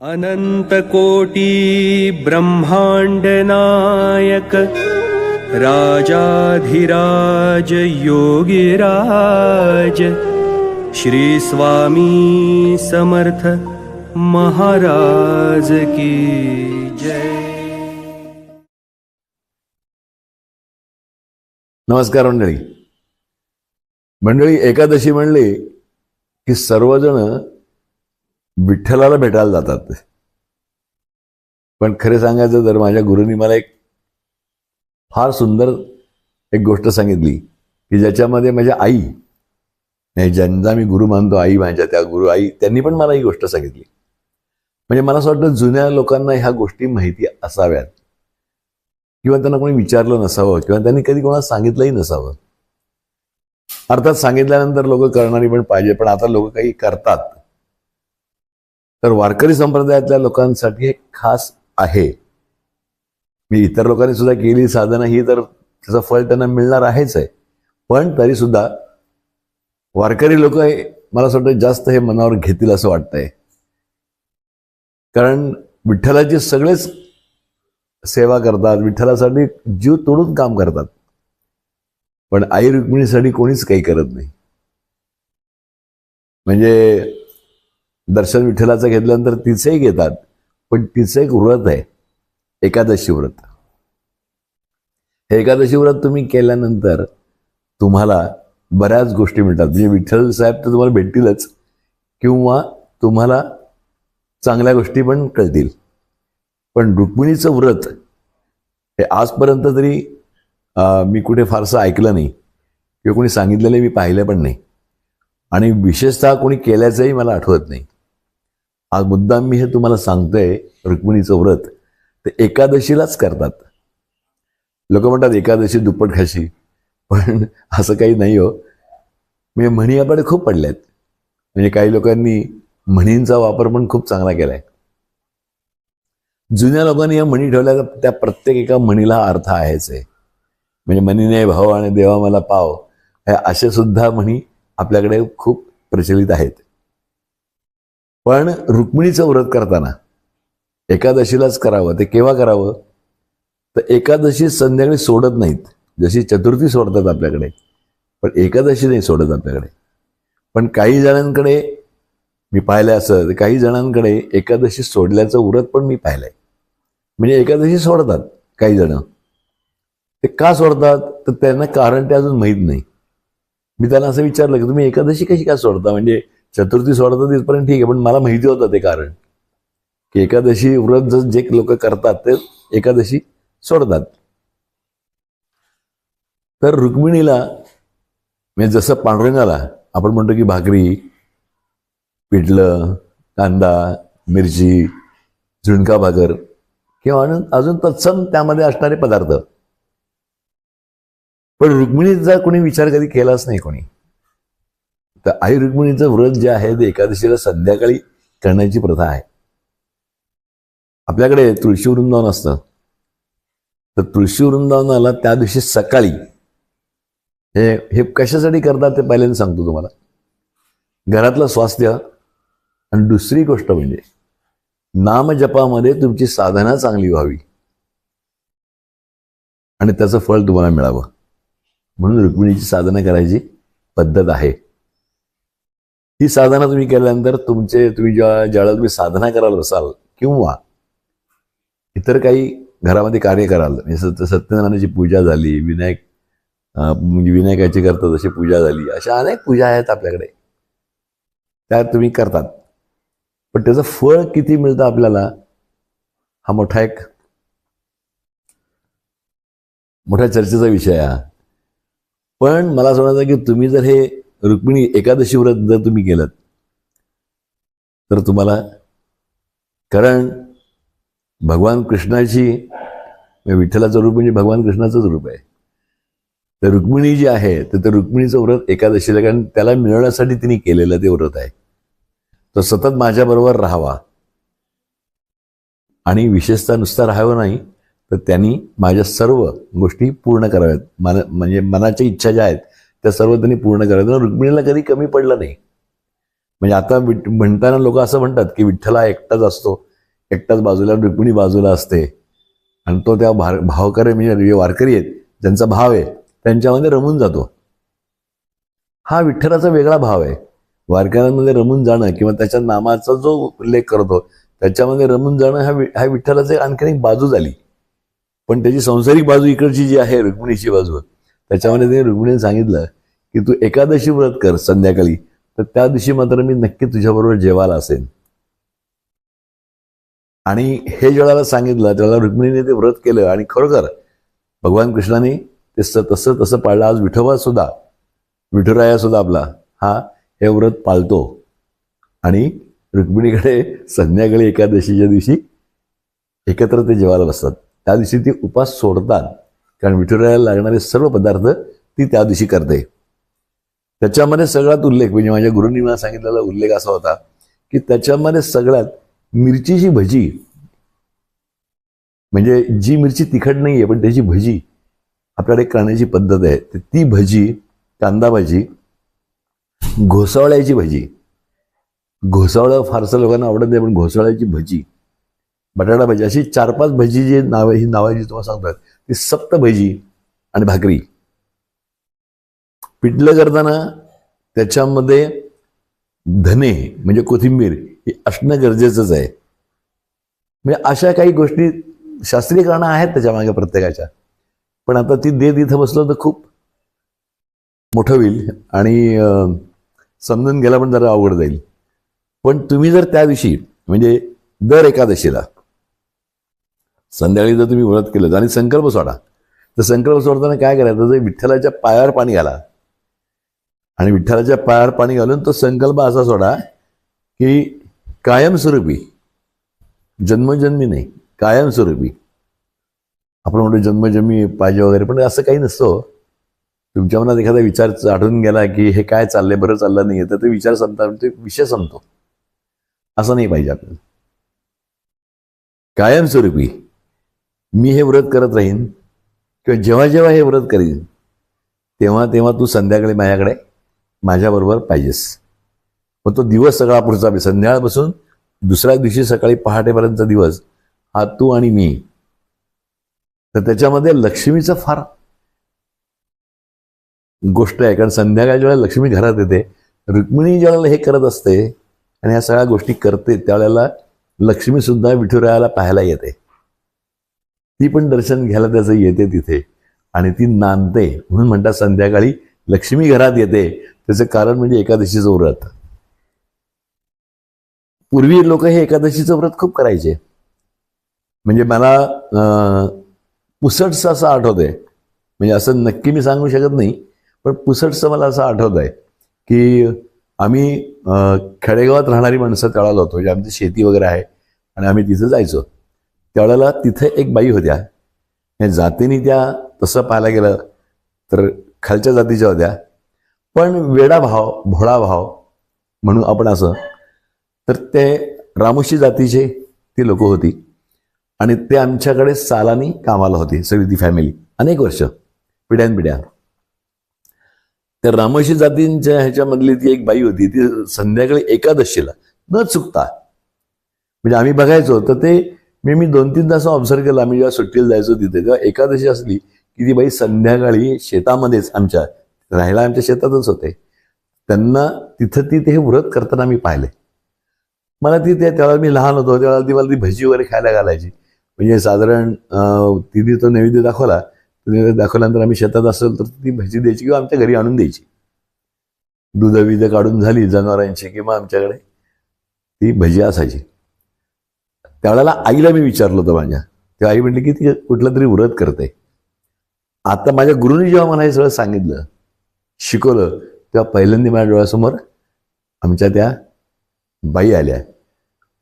अनन्तकोटी ब्रह्माण्डनायक राजाधिराज योगिराज श्रीस्वामी समर्थ महाराज की जय। नमस्कार मंडळी. मंडळी एकादशी म्हणली की सर्वजण विठ्ठलाला भेटायला जातात पण खरे सांगायचं तर माझ्या गुरुनी मला एक फार सुंदर एक गोष्ट सांगितली की ज्याच्यामध्ये माझ्या आई नाही ज्यांचा मी गुरु मानतो आई माझ्या त्या गुरु आई त्यांनी पण मला ही गोष्ट सांगितली. म्हणजे मला असं वाटतं जुन्या लोकांना ह्या गोष्टी माहिती असाव्यात. किंवा त्यांना कोणी विचारलं नसावं किंवा त्यांनी कधी कोणाला सांगितलंही नसावं. अर्थात सांगितल्यानंतर लोक करणारी पण पाहिजे पण आता लोक काही करतात. तर वारकरी संप्रदायातल्या लोकांसाठी हे खास आहे. मी इतर लोकांनी सुद्धा केली साधना ही तर त्याचं फळ त्यांना मिळणार आहेच आहे. पण तरी सुद्धा वारकरी लोक मला असं वाटतं जास्त हे मनावर घेतील असं वाटतंय. कारण विठ्ठलाचे सगळेच सेवा करतात विठ्ठलासाठी जीव तोडून काम करतात. पण आई रुक्मिणीसाठी कोणीच काही करत नाही. म्हणजे दर्शन विठ्ठलाचं घेतल्यानंतर तिचंही घेतात पण तिचं एक व्रत आहे एकादशी व्रत. हे एकादशी व्रत तुम्ही केल्यानंतर तुम्हाला बऱ्याच गोष्टी मिळतात. म्हणजे विठ्ठल साहेब तर तुम्हाला भेटतीलच किंवा तुम्हाला चांगल्या गोष्टी पण कळतील. पण रुक्मिणीचं व्रत हे आजपर्यंत तरी मी कुठे फारसं ऐकलं नाही किंवा कोणी सांगितलेलं मी पाहिलं पण नाही. आणि विशेषतः कोणी केल्याचंही मला आठवत नाही. आज मुद्दाम मी हे तुम्हाला सांगतोय रुक्मिणीचं व्रत ते एकादशीलाच करतात. लोक म्हणतात एकादशी दुप्पट खाशी. पण असं काही नाही हो. म्हणजे म्हणी आपण खूप पडल्यात. म्हणजे काही लोकांनी म्हणींचा वापर पण खूप चांगला केलाय. जुन्या लोकांनी या म्हणी ठेवल्या त्या प्रत्येक एका म्हणीला अर्थ आहेच आहे. म्हणजे म्हणीने भाव आणि देवा मला पाव हे असे सुद्धा म्हणी आपल्याकडे खूप प्रचलित आहेत. पण रुक्मिणीचं व्रत करताना एकादशीलाच करावं ते केव्हा करावं? तर एकादशी संध्याकाळी सोडत नाहीत. जशी चतुर्थी सोडतात आपल्याकडे पण एकादशी नाही सोडत आपल्याकडे. पण काही जणांकडे मी पाहिलं असं काही जणांकडे एकादशी सोडल्याचं व्रत पण मी पाहिलंय. म्हणजे एकादशी सोडतात काही जण. ते का सोडतात? तर त्यांना कारण ते अजून माहीत नाही. मी त्यांना असं विचारलं की तुम्ही एकादशी कशी का सोडता? म्हणजे चतुर्थी सोडता तिथपर्यंत ठीक आहे पण मला माहिती होतं ते कारण. की एकादशी व्रत जे लोक करतात ते एकादशी सोडतात. तर रुक्मिणीला म्हणजे जसं पांडुरंगाला आपण म्हणतो की भाकरी पिठलं कांदा मिरची झुणका भाकर किंवा अजून अजून तत्सम त्यामध्ये असणारे पदार्थ. पण रुक्मिणीचा कोणी विचार कधी केलाच नाही कोणी. तर आई रुक्मिणीचं व्रत जे आहे ते एकादशीला संध्याकाळी करण्याची प्रथा आहे. आपल्याकडे तुळशी वृंदावन असतं. तर तुळशी वृंदावनाला त्या दिवशी सकाळी हे हे कशासाठी करतात ते पहिल्यांदा सांगतो तुम्हाला. घरातलं स्वास्थ्य आणि दुसरी गोष्ट म्हणजे नामजपामध्ये तुमची साधना चांगली व्हावी. आणि त्याचं फळ तुम्हाला मिळावं. म्हणून रुक्मिणीची साधना करायची पद्धत आहे. ही साधना तुम्ही केल्यानंतर तुमचे तुम्ही ज्या ज्याला तुम्ही साधना करायला बसाल किंवा इतर काही घरामध्ये कार्य कराल म्हणजे सत्यनारायणाची पूजा झाली विनायक म्हणजे विनायकाची करतात अशी पूजा झाली अशा अनेक पूजा आहेत आपल्याकडे त्या तुम्ही करतात पण त्याचं फळ किती मिळतं आपल्याला हा मोठा एक मोठ्या चर्चेचा विषय आहे हा. पण मला असं वाटतं की तुम्ही जर हे रुक्मिणी एकादशी व्रत जर तुम्ही गेलात तर तुम्हाला कारण भगवान कृष्णाची विठ्ठलाचं रूप म्हणजे भगवान कृष्णाचंच रूप आहे. तर रुक्मिणी जी आहे तर ते रुक्मिणीचं व्रत एकादशीला कारण त्याला मिळवण्यासाठी तिने केलेलं ते व्रत आहे. तो सतत माझ्याबरोबर राहावा. आणि विशेषतः नुसता राहावं नाही तर त्यांनी माझ्या सर्व गोष्टी पूर्ण कराव्यात. मन म्हणजे मनाच्या इच्छा ज्या आहेत त्या सर्व त्यांनी पूर्ण कराव्यात रुक्मिणीला कधी कमी पडलं नाही. म्हणजे आता म्हणताना लोक असं म्हणतात की विठ्ठल हा एकटाच असतो. एकटाच बाजूला रुक्मिणी बाजूला असते. आणि तो त्या भार भावकरी म्हणजे वारकरी आहेत ज्यांचा भाव आहे त्यांच्यामध्ये रमून जातो. हा विठ्ठलाचा वेगळा भाव आहे. वारकऱ्यांमध्ये रमून जाणं किंवा त्याच्या नामाचा जो उल्लेख करतो त्याच्यामध्ये रमून जाणं हा वि- हा विठ्ठलाची आणखीन एक बाजू झाली. पण त्याची संसारिक बाजू इकडची जी आहे रुक्मिणीची बाजू त्याच्यामध्ये ते रुक्मिणीने सांगितलं की तू एकादशी व्रत कर संध्याकाळी तर त्या दिवशी मात्र मी नक्की तुझ्याबरोबर जेवायला असेन. आणि हे ज्याला सांगितलं त्यावेळेला रुक्मिणीने ते व्रत केलं आणि खरोखर भगवान कृष्णाने ते स तसं तसं पाळलं. आज विठोबा सुद्धा विठुराया सुद्धा आपला हा हे व्रत पाळतो. आणि रुक्मिणीकडे संध्याकाळी एकादशीच्या दिवशी एकत्र ते जेवायला बसतात. त्या दिवशी ती उपास सोडतात. कारण विठुरायाला लागणारे सर्व पदार्थ ती त्या दिवशी करते. त्याच्यामध्ये सगळ्यात उल्लेख म्हणजे माझ्या गुरुंनी मला सांगितलेला उल्लेख असा होता की त्याच्यामध्ये सगळ्यात मिरचीची भजी म्हणजे जी मिरची तिखट नाही आहे पण त्याची भजी आपल्याकडे करण्याची पद्धत आहे. तर ती भजी कांदा भाजी घोसावळ्याची भजी. घोसावळं फारसं लोकांना आवडत नाही पण घोसावळ्याची भजी. बटाटा भजी अशी चार पाच भजी जी नावं ही नावं जी तुम्हाला सांगतात ती सप्त भजी आणि भाकरी. पिठलं करताना त्याच्यामध्ये धने म्हणजे कोथिंबीर हे असणं गरजेचंच आहे. म्हणजे अशा काही गोष्टी शास्त्रीय कारणं आहेत त्याच्यामागे प्रत्येकाच्या. पण आता ती देत इथं बसलं तर खूप मोठं होईल आणि समजून गेला पण जरा अवघड जाईल. पण तुम्ही जर त्या दिवशी म्हणजे दर एकादशीला संध्याकाळी जर तुम्ही व्रत केलं आणि संकल्प सोडा तर संकल्प सोडताना काय करायचं? जर विठ्ठलाच्या पायावर पाणी घाला आणि विठ्ठलाच्या पायावर पाणी घालून तो संकल्प असा सोडा की कायमस्वरूपी जन्मजन्मी नाही कायमस्वरूपी. आपण म्हणतो जन्मजन्मी पाहिजे वगैरे पण असं काही नसतं. तुमच्या मनात एखादा विचार आढळून गेला की हे काय चाललंय बरं चाललं नाही तर ते विचार संपता ते विषय संपतो. असं नाही पाहिजे आपल्याला. कायमस्वरूपी मी हे व्रत करत राहीन किंवा जेव्हा जेव्हा हे व्रत करीन तेव्हा तेव्हा तू संध्याकाळी माझ्याकडे माझ्याबरोबर पाहिजेस. मग तो दिवस सगळा पुढचा संध्याकाळपासून दुसऱ्या दिवशी सकाळी पहाटेपर्यंतचा दिवस हा तू आणि मी. तर त्याच्यामध्ये लक्ष्मीचं फार गोष्ट आहे कारण संध्याकाळच्या वेळेला लक्ष्मी घरात येते रुक्मिणी ज्यावेळेला हे करत असते आणि ह्या सगळ्या गोष्टी करते त्यावेळेला लक्ष्मी सुद्धा विठुरायाला पाहायला येते. ती पण दर्शन घ्यायला त्याचं येते तिथे. आणि ती नांदते. म्हणून म्हणतात संध्याकाळी लक्ष्मी घरात येते. त्याचं कारण म्हणजे एकादशीचं व्रत. पूर्वी लोक हे एकादशीचं व्रत खूप करायचे. म्हणजे मला अं, पुसटचं असं आठवत आहे म्हणजे असं नक्की मी सांगू शकत नाही पण पुसटचं मला असं आठवत आहे की आम्ही खेडेगावात राहणारी माणसं त्यावेळेला होतो. म्हणजे आमची शेती वगैरे आहे आणि आम्ही तिथं जायचो. त्यावेळेला तिथे एक बाई होत्या. या जातीने त्या तसं पाहायला गेलं तर खालच्या जातीच्या होत्या. पण वेडा भाव भोळा भाव म्हणून आपण असं तर ते रामोशी जातीचे ती लोक होती. आणि ते आमच्याकडे सालानी कामाला होती सगळी ती फॅमिली अनेक वर्ष पिढ्यानपिढ्या तर रामोशी जातींच्या ह्याच्यामधली ती एक बाई होती ती संध्याकाळी एकादशीला न चुकता म्हणजे आम्ही बघायचो तर ते मी मी दोन तीन तास ऑब्झर्व केलं आम्ही जेव्हा सुट्टीला जायचो तिथे तेव्हा एकादशी असली की ती बाई संध्याकाळी शेतामध्येच आमच्या राहायला आमच्या शेतातच होते. त्यांना तिथं ती ते व्रत करताना मी पाहिले. मला ती त्या त्यावेळेला मी लहान होतो त्यावेळेला ती मला ती भजी वगैरे खायला घालायची. म्हणजे साधारण तिने तो नैवेद्य दाखवला. नैवेद्य दाखवल्यानंतर आम्ही शेतात असेल तर ती भजी द्यायची किंवा आमच्या घरी आणून द्यायची. दुधविध काढून झाली जनावरांची किंवा आमच्याकडे. ती भजी असायची. त्यावेळेला आईला मी विचारलं होतं माझ्या. तेव्हा आई म्हटली की ती कुठलं तरी व्रत करते. आता माझ्या गुरुनी जेव्हा मला हे सगळं सांगितलं शिकवलं तेव्हा पहिल्यांदा माझ्या डोळ्यासमोर आमच्या त्या बाई आल्या.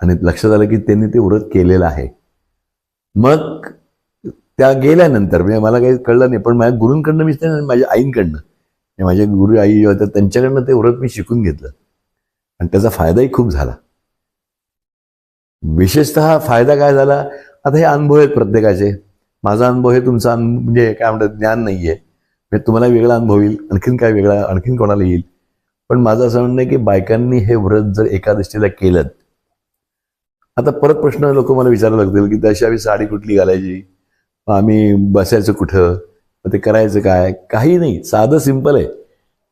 आणि लक्षात आलं की त्यांनी ते व्रत केलेलं आहे. मग त्या गेल्यानंतर म्हणजे मला काही कळलं नाही पण माझ्या गुरूंकडनं मी नाही माझ्या आईंकडनं माझ्या माझे गुरु आई जेव्हा होत्या त्यांच्याकडनं ते व्रत मी शिकून घेतलं. आणि त्याचा फायदाही खूप झाला. विशेषतः फायदा काय झाला? आता हे अनुभव आहेत प्रत्येकाचे. माझा अनुभव हे तुमचा अनुभव म्हणजे काय म्हणतात ज्ञान नाही आहे म्हणजे तुम्हाला वेगळा अनुभव येईल आणखीन काय वेगळा आणखीन कोणाला येईल? पण माझं असं म्हणणं आहे की बायकांनी हे व्रत जर एकादशीला केलं आता परत प्रश्न लोक मला विचारायला लागतील की तशी आम्ही साडी कुठली घालायची? आम्ही बसायचं कुठं? मग ते करायचं काय? काही नाही. साधं सिंपल आहे.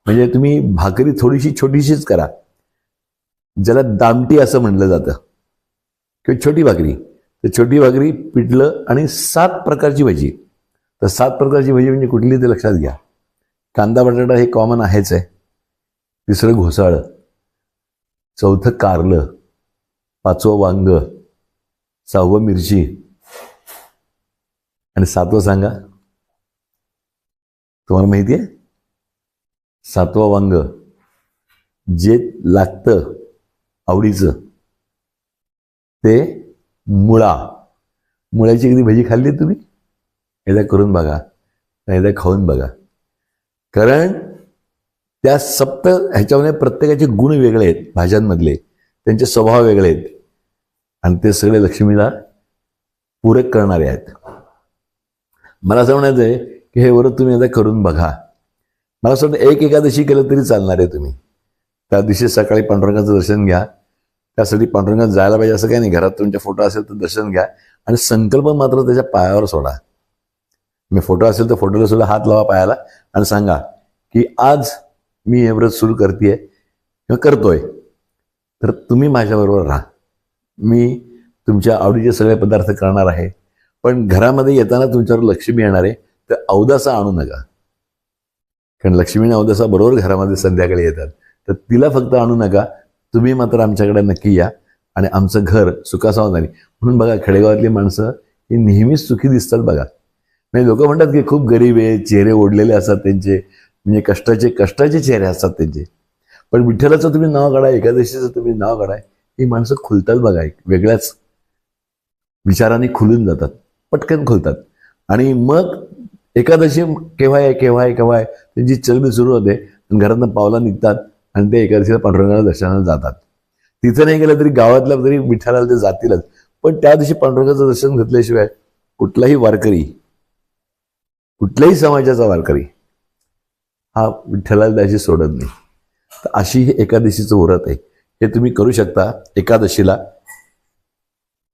म्हणजे तुम्ही भाकरी थोडीशी छोटीशीच करा. ज्याला दामटी असं म्हणलं जातं. किंवा छोटी भाकरी तर छोटी भाकरी पिठलं आणि सात प्रकारची भजी. तर सात प्रकारची भजी म्हणजे कुठली ते लक्षात घ्या. कांदा बटाटा हे कॉमन आहेच आहे. तिसरं घोसाळ. चौथं कारलं. पाचवं वांग. सहावं मिरची. आणि सातवं सांगा. तुम्हाला माहिती आहे? सातवं वांग. जे लागतं आवडीचं. ते मुळा. मुळ्याची कधी भजी खाल्ली तुम्ही? एकदा करून बघा. एकदा खाऊन बघा. कारण त्या सप्त ह्याच्यामध्ये प्रत्येकाचे गुण वेगळे आहेत भाज्यांमधले. त्यांचे स्वभाव वेगळे आहेत. आणि ते सगळे लक्ष्मीला पूरक करणारे आहेत. मला असं म्हणायचं आहे की हे व्रत तुम्ही एकदा करून बघा. मला असं वाटतं एक एकादशी केलं तरी चालणार आहे तुम्ही. त्या दिवशी सकाळी पांडुरंगाचं दर्शन घ्या. त्यासाठी पांडुरंगात जायला पाहिजे असं काही नाही. घरात तुमच्या फोटो असेल तर दर्शन घ्या. आणि संकल्प मात्र त्याच्या पायावर सोडा. मी फोटो असेल तर फोटोला सुद्धा हात लावा पायाला आणि सांगा की आज मी हे व्रत सुरू करते किंवा करतोय. तर तुम्ही माझ्याबरोबर राहा. मी तुमच्या आवडीचे सगळे पदार्थ करणार आहे. पण घरामध्ये येताना तुमच्यावर लक्ष्मी येणार आहे तर अवदासा आणू नका. कारण लक्ष्मी आणि अवदासा बरोबर घरामध्ये संध्याकाळी येतात. तर तिला फक्त आणू नका. तुम्ही मात्र आमच्याकडे नक्की या आणि आमचं घर सुखासमाधानी म्हणून बघा खेडेगावातली माणसं ही नेहमीच सुखी दिसतात बघा. म्हणजे लोक म्हणतात की खूप गरीब आहे चेहरे ओढलेले असतात त्यांचे. म्हणजे कष्टाचे कष्टाचे चेहरे असतात त्यांचे. पण विठ्ठलाचं तुम्ही नाव काढा एकादशीचं तुम्ही नाव काढाय ही माणसं खुलतात बघा एक वेगळ्याच विचारांनी खुलून जातात पटकन खुलतात. आणि मग एकादशी केव्हा आहे केव्हा आहे केव्हा आहे त्यांची चलबी सुरू होते आणि घरातनं पावला निघतात आणि ते एकादशीला पांडुरंगाला दर्शनाला जातात. तिथं नाही गेलं तरी गावातल्या तरी विठ्ठलाला ते जातीलच. पण त्या दिवशी पांडुरंगाचं दर्शन घेतल्याशिवाय कुठलाही वारकरी कुठल्याही समाजाचा वारकरी हा विठ्ठलाला त्याशी सोडत नाही. तर अशी ही एकादशीचं व्रत आहे. हे तुम्ही करू शकता एकादशीला.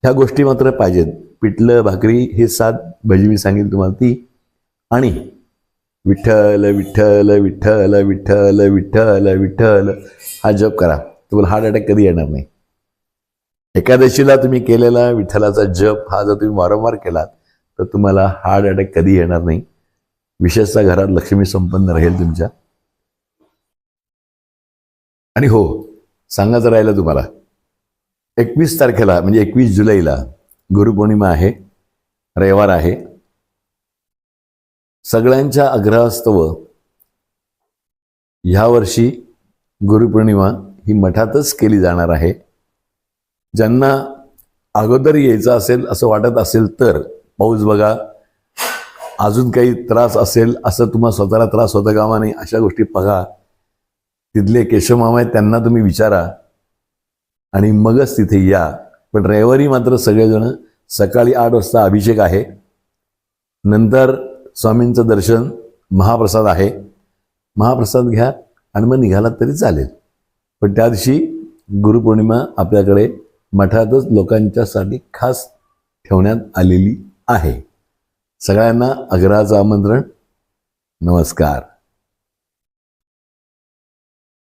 ह्या गोष्टी मात्र पाहिजेत. पिठलं भाकरी हे सात भजी मी सांगेल तुम्हाला ती. आणि विठ्ठल विठ्ठल विठ्ठल विठ्ठल विठ्ठल विठ्ठल. हा जप करा. तुम्हाला हार्ट अटॅक कधी येणार नाही. एकादशीला तुम्ही केलेला विठ्ठलाचा जप हा जर तुम्ही वारंवार केलात तर तुम्हाला हार्ट अटॅक कधी येणार नाही. विशेषतः घरात लक्ष्मी संपन्न राहील तुमच्या. आणि हो सांगायचं राहिलं तुम्हाला. एकवीस तारखेला म्हणजे एकवीस जुलैला गुरुपौर्णिमा आहे रविवार आहे. सगळ्यांच्या आग्रहास्तव ह्या वर्षी गुरुपौर्णिमा ही मठातच केली जाणार आहे. ज्यांना अगोदर यायचं असेल असं वाटत असेल तर पाऊस बघा. अजून काही त्रास असेल असं तुम्हाला स्वतःला त्रास होता कामा नाही अशा गोष्टी बघा. तिथले केशवमामा आहेत त्यांना तुम्ही विचारा. आणि मगच तिथे या. पण रविवारी मात्र सगळेजण सकाळी आठ वाजता अभिषेक आहे. नंतर स्वामींचं दर्शन महाप्रसाद आहे. महाप्रसाद घ्या आणि मग निघालात तरी चालेल. पण त्या दिवशी गुरुपौर्णिमा आपल्याकडे मठातच लोकांच्यासाठी खास ठेवण्यात आलेली आहे. सगळ्यांना आग्रहाचं आमंत्रण. नमस्कार.